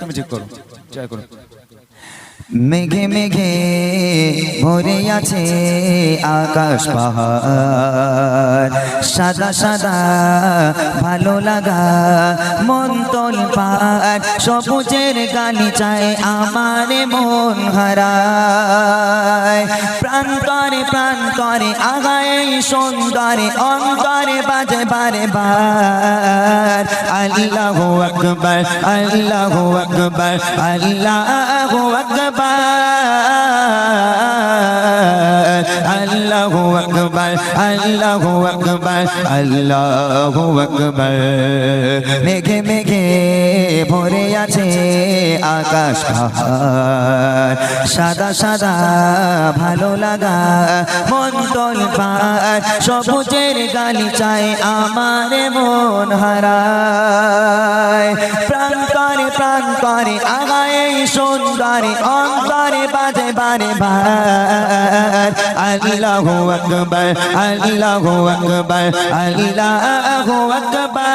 তুমি ঠিক করো জয় করো। মেঘে মেঘে ভরে আছে আকাশ পাহাড়। সাদা সাদা ভালো লাগা মন তল পার সবুজের গালি চায় আমার মন হারায়। প্রান্তরে প্রান্তরে আগায় সুন্দরে অন্তরে বাজে বারে বার। আল্লাহ আকবর আল্লাহ আকবর আল্লাহ আকবর। আল্লাহু আকবার আল্লাহু আকবার মেঘে মেঘে ভরে আছে আকাশ পাহাড়। সাদা সাদা ভালো লাগা মন তল পার সবুজের গালি চায় আমার মন হারায়। প্রান্তরে প্রান্তরে আগায়, সুন্দরে, অন্তরে বাজে বারে বার আল্লাহু আকবার আল্লাহু আকবার আল্লাহু আকবার।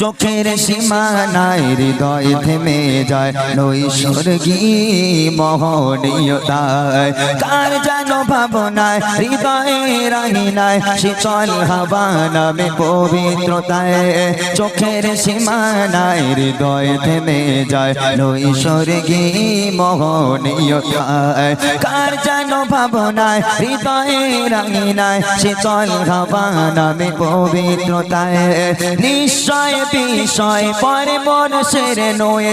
চোখের সীমানায় হৃদয় থেমে যায় নৈসর্গী মহনীয়তায় কার যেন ভাবনায়, হৃদয়ে রাহিনায়, শীতল হাওয়া নামে পবিত্রতায়। চোখের সীমানায় হৃদয় থেমে যায় নৈসর্গী মহনীয়তায় কার যেন ভাবনায়, হৃদয়ে রাহিনায়, শীতল হাওয়া নামে পবিত্রতায়। নিশ্চয় বিষয় পরে মন সেরে নয়ে।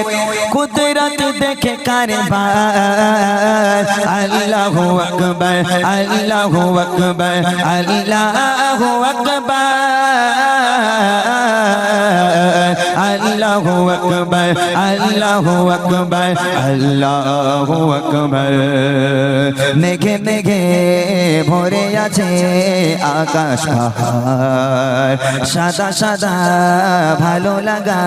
কুদরত দেখে কারবার। আল্লাহ আকবর আল্লাহ আকবর আল্লাহ আকবার। আল্লাহু আকবার আল্লাহু আকবার আল্লাহু আকবার মেঘে মেঘে ভরে আছে আকাশ পাহাড়। সাদা সাদা ভালো লাগা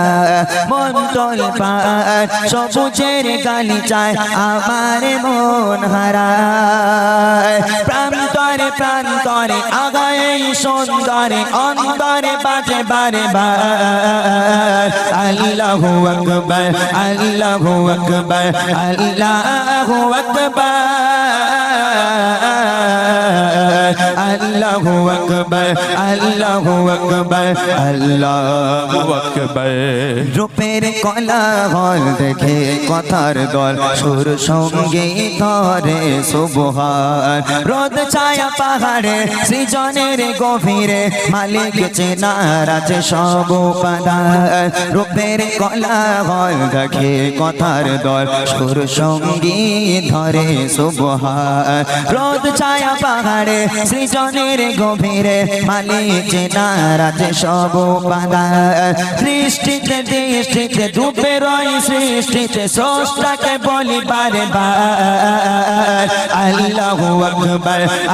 মন তল পার সবুজের গালি চায় আমার মন হারায়। প্রান্তরে প্রান্তরে আগায় সুন্দরে অন্তরে বাজে বারে বার। আল্লাহ আকবার আল্লাহু আকবার আল্লাহু আকবার। আল্লাহু আকবার আল্লাহু আকবার আল্লাহু আকবার। রূপের কলা হল দেখে কথার দল, সুর সঙ্গে ধরে সুবহান। রোদ ছায়া পাহাড়ে, সৃজনের গভীরে, মালিক চেনার আছে সব উপাদান। রূপের কলা হল দেখে কথার দল, সুর সঙ্গী ধরে সুবহান। রোদ ছায়া পাহাড়ে, সৃজনের গভীরে, মালিক চেনার আছে সব সৃষ্টিতে, দৃষ্টিতে ডুবে রয় সৃষ্টিতে, স্রষ্টাকে বলি বার আল্লাহু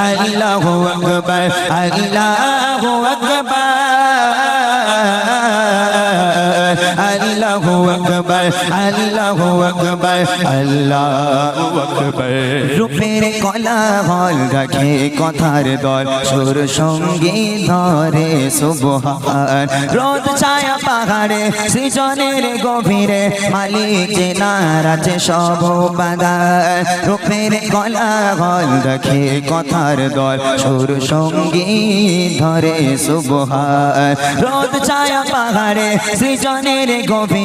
আল্লাহু আল্লাহু আল্লাহু আকবার আল্লাহু আকবার আল্লাহু আকবার রূপের কলা হল রাখে কথার দল, সুর সঙ্গী ধরে সুবহান। রোদ ছায়া পাহাড়ে, সৃজনের গভীরে, মালিক যে নারাজে সব বাদার রূপের কলা হল রাখে কথার দল, সুর সঙ্গী ধরে সুবহান। রোদ ছায়া পাহাড়ে, সৃজনের গভীরে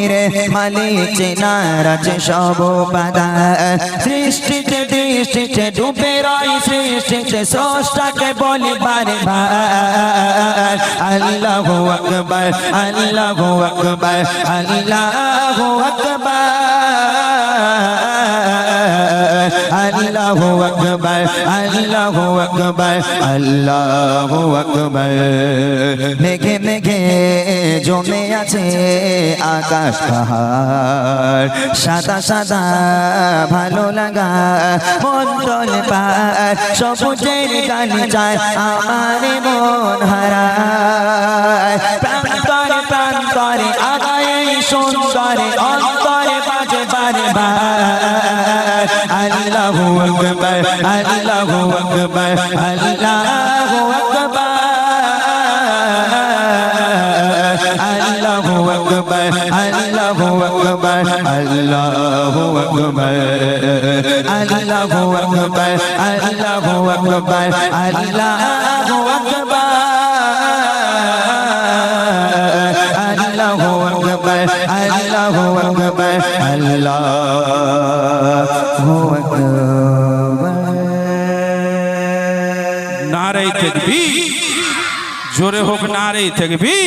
মালিক যে নারাজে সব বাদার সৃষ্টিতে দৃষ্টিতে ডুবে রই সৃষ্টিতে স্রষ্টাকে বলি বারে বার। আল্লাহু আকবার আল্লাহু আকবার আল্লাহু আকবার। আল্লাহু আকবার আল্লাহু আকবার আল্লাহু আকবার মেঘে মেঘে জমে আছে আকাশ পাহাড়, সাদা সাদা ভালো লাগা, মন্ডল পার সবুজের গালি যায় আমার মন হারায় প্রান্তরে প্রান্তরে আগায় সুন্দরে, অন্তরে বাজে বারে বার আকবার আল্লাহু আকবার আল্লাহু আকবার আল্লাহু আকবার আল্লাহু আকবার আল্লাহু আকবার আল্লাহু আকবার আল্লাহু আকবার আল্লাহু আকবার আল্লাহু আকবার নারে থাকবি জোরে হোক নারে থাকবি